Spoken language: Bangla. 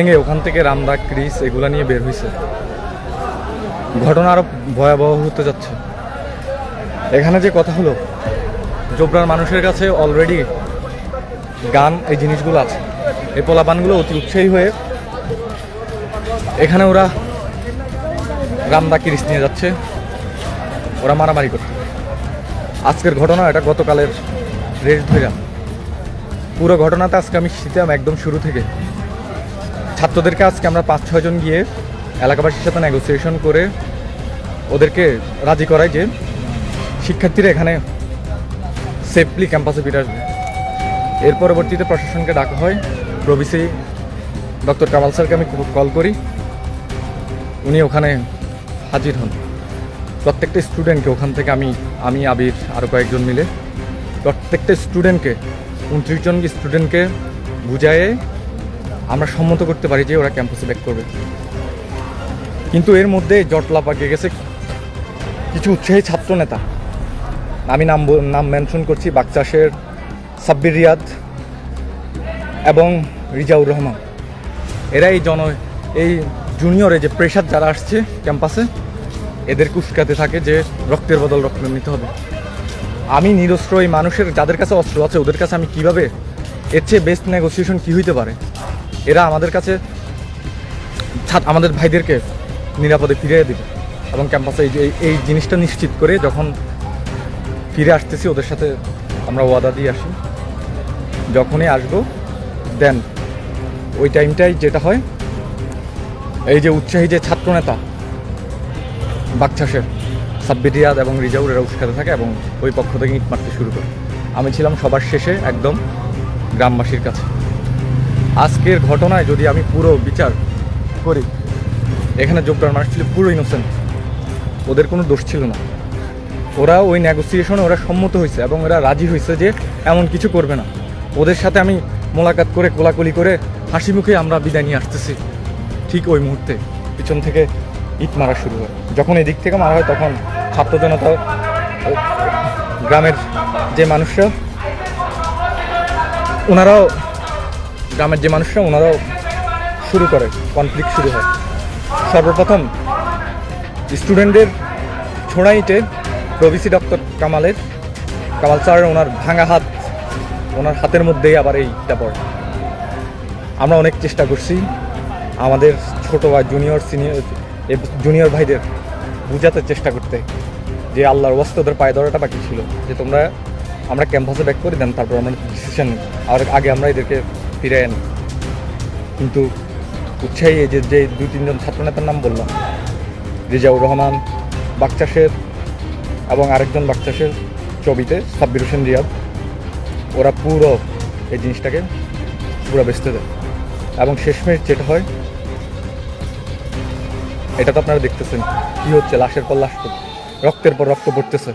ভেঙে ওখান থেকে রামদা, ক্রিস এগুলা নিয়ে বের হয়েছে ঘটনা আরও ভয়াবহ হতে যাচ্ছে। এখানে যে কথা হলো, জোবরার মানুষের কাছে অলরেডি গান, এই জিনিসগুলো আছে। এই পোলাপানগুলো অতি উৎসাহী হয়ে এখানে ওরা রামদা, ক্রিস নিয়ে যাচ্ছে। ওরা মারামারি করছে। আজকের ঘটনা এটা গতকালের রেস ধরে পুরো ঘটনাতে আজকে আমি শীতাম একদম শুরু থেকে। ছাত্রদেরকে আজকে আমরা পাঁচ ছয়জন গিয়ে এলাকাবাসীর সাথে নেগোসিয়েশন করে ওদেরকে রাজি করাই যে শিক্ষার্থীরা এখানে সেফলি ক্যাম্পাসে ফিরে আসবে। এর পরবর্তীতে প্রশাসনকে ডাকা হয়। প্রবিসি ডক্টর কামাল স্যারকে আমি কল করি। উনি ওখানে হাজির হন। প্রত্যেকটা স্টুডেন্টকে ওখান থেকে আমি আমি, আবির আরও কয়েকজন মিলে প্রত্যেকটা স্টুডেন্টকে উনত্রিশ জন স্টুডেন্টকে বুঝায়ে আমরা সম্মত করতে পারি যে ওরা ক্যাম্পাসে ব্যাক করবে। কিন্তু এর মধ্যে জটলা পাকিয়ে গেছে কিছু উৎসাহী ছাত্র নেতা। আমি নাম নাম মেনশন করছি বাকচাষের সাব্বির রিয়াদ এবং রিজাউর রহমান। এরা এই জন এই জুনিয়রে যে প্রেশার যারা আসছে ক্যাম্পাসে, এদের উস্কাতে থাকে যে রক্তের বদল রক্ত নিতে হবে। আমি নিরস্ত্র এই মানুষের যাদের কাছে অস্ত্র আছে, ওদের কাছে আমি কীভাবে এর চেয়ে বেস্ট নেগোসিয়েশন কী হইতে পারে? এরা আমাদের কাছে আমাদের ভাইদেরকে নিরাপদে ফিরিয়ে দেবে। এবং ক্যাম্পাসে এই যে এই- এই জিনিসটা নিশ্চিত করে যখন ফিরে আসতেছি, ওদের সাথে আমরা ওয়াদা দিয়ে আসি। যখনই আসব, দেন ওই টাইমটাই যেটা হয়, এই যে উৎসাহী যে ছাত্রনেতা বাকচাষের সাব্বির রিয়াদ এবং রিজাউর এরা উস্কাতে থাকে এবং ওই পক্ষ থেকে ইট মারতে শুরু করে। আমি ছিলাম সবার শেষে একদম গ্রামবাসীর কাছে। আজকের ঘটনায় যদি আমি পুরো বিচার করি, এখানে যোগদান মানুষ ছিল পুরো ইনোসেন্ট ওদের কোনো দোষ ছিল না। ওরা ওই নেগোসিয়েশনে ওরা সম্মত হয়েছে এবং ওরা রাজি হয়েছে যে এমন কিছু করবে না। ওদের সাথে আমি মোলাকাত করে, কোলাকুলি করে হাসি মুখে আমরা বিদায় নিয়ে আসতেছি। ঠিক ওই মুহূর্তে পিছন থেকে ইট মারা শুরু হয়। যখন এদিক থেকে মারা হয়, তখন ছাত্র জনতা গ্রামের যে মানুষরা, ওনারাও গ্রামের যে মানুষরা, ওনারাও শুরু করে কনফ্লিক্ট শুরু হয়। সর্বপ্রথম স্টুডেন্টদের ছোড়াইটে প্রভিসি ডক্টর কামালের, কামাল স্যার ওনার ভাঙা হাত, ওনার হাতের মধ্যেই আবার এইটা পড়ে। আমরা অনেক চেষ্টা করছি, আমাদের ছোট বা জুনিয়র সিনিয়র জুনিয়র ভাইদের বোঝাতে চেষ্টা করতে, যে আল্লাহর ওয়াস্তে ওদের পায়ে ধরাটা বাকি ছিল, যে তোমরা, আমরা ক্যাম্পাসে ব্যাক করে দেন, তারপর আমরা ডিসিশন আর আগে আমরা এদেরকে ফিরে আনি কিন্তু উৎসাহী যে যে দুই তিনজন ছাত্রনেতার নাম বললাম, রিজাউর রহমান বাকচাষের এবং আরেকজন বাকচাষের ছবিতে সাব্বির হোসেন রিয়াদ, ওরা পুরো এই জিনিসটাকে পুরো বেচতে দেয়। এবং শেষমেশ যেটা হয়, এটা তো আপনারা দেখতেছেন, কী হচ্ছে, লাশের পর লাশ রক্তের পর রক্ত পড়তেছে।